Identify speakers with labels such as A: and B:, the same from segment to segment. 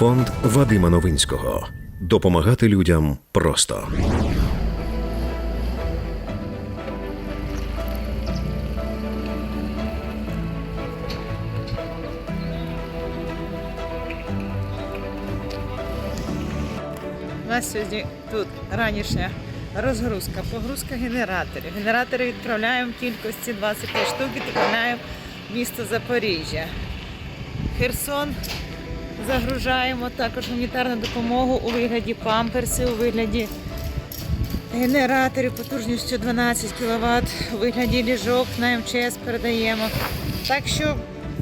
A: Фонд Вадима Новинського. Допомагати людям просто.
B: У нас сьогодні тут ранішня розгрузка, погрузка генераторів. Генератори відправляємо в кількості 25 штук відправляємо в місто Запоріжжя. Херсон загружаємо також гуманітарну допомогу у вигляді памперсів, у вигляді генераторів потужністю 12 кВт, у вигляді ліжок на МЧС передаємо. Так що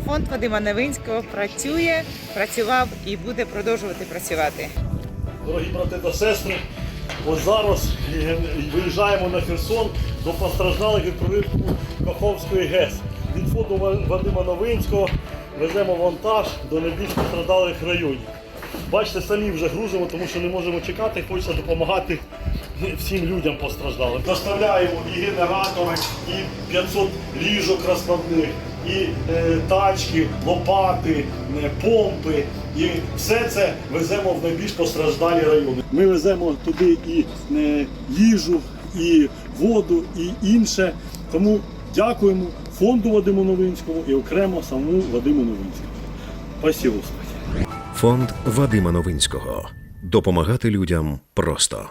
B: фонд Вадима Невинського працює, працював і буде продовжувати працювати.
C: Дорогі брати та сестри, ось зараз виїжджаємо на Херсон до постраждалих від прориву Каховської ГЕС. Від фонду Вадима Новинського веземо вантаж до найбільш постраждалих районів. Бачите, самі вже грузимо, тому що не можемо чекати, хочеться допомагати всім людям постраждалим. Доставляємо і генератори, і 500 ліжок розкладних, і е, тачки, лопати, е, помпи. І все це веземо в найбільш постраждалі райони. Ми веземо туди і е, їжу, і воду, і інше. Тому дякуємо фонду Вадиму Новинському і окремо самому Вадиму Новинському. Спасибо, Господи.
A: Фонд Вадима Новинського. Допомагати людям просто.